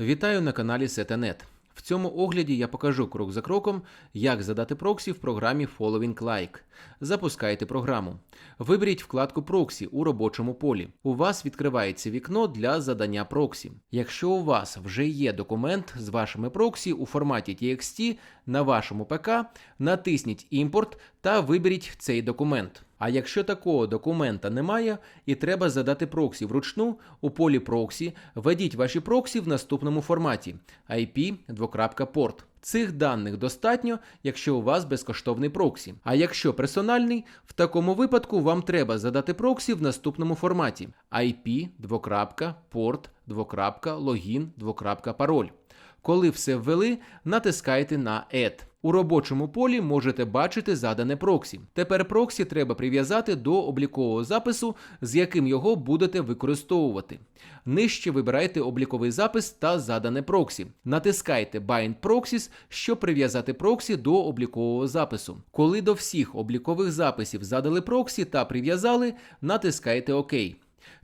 Вітаю на каналі Setenet. В цьому огляді я покажу крок за кроком, як задати проксі в програмі Following Like. Запускайте програму. Виберіть вкладку проксі у робочому полі. У вас відкривається вікно для задання проксі. Якщо у вас вже є документ з вашими проксі у форматі TXT на вашому ПК, натисніть Імпорт та виберіть цей документ. А якщо такого документа немає і треба задати проксі вручну, у полі проксі введіть ваші проксі в наступному форматі IP порт. Цих даних достатньо, якщо у вас безкоштовний проксі. А якщо персональний, в такому випадку вам треба задати проксі в наступному форматі IP порт логін пароль. Коли все ввели, натискайте на Add. У робочому полі можете бачити задане проксі. Тепер проксі треба прив'язати до облікового запису, з яким його будете використовувати. Нижче вибирайте обліковий запис та задане проксі. Натискайте Bind Proxies, щоб прив'язати проксі до облікового запису. Коли до всіх облікових записів задали проксі та прив'язали, натискайте ОК.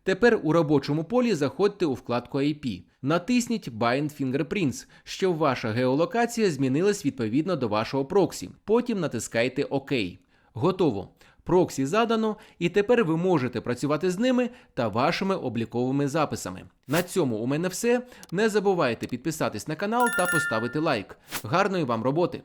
Тепер у робочому полі заходьте у вкладку IP. Натисніть Bind Fingerprints, щоб ваша геолокація змінилась відповідно до вашого проксі. Потім натискайте ОК. Готово. Проксі задано, і тепер ви можете працювати з ними та вашими обліковими записами. На цьому у мене все. Не забувайте підписатись на канал та поставити лайк. Гарної вам роботи!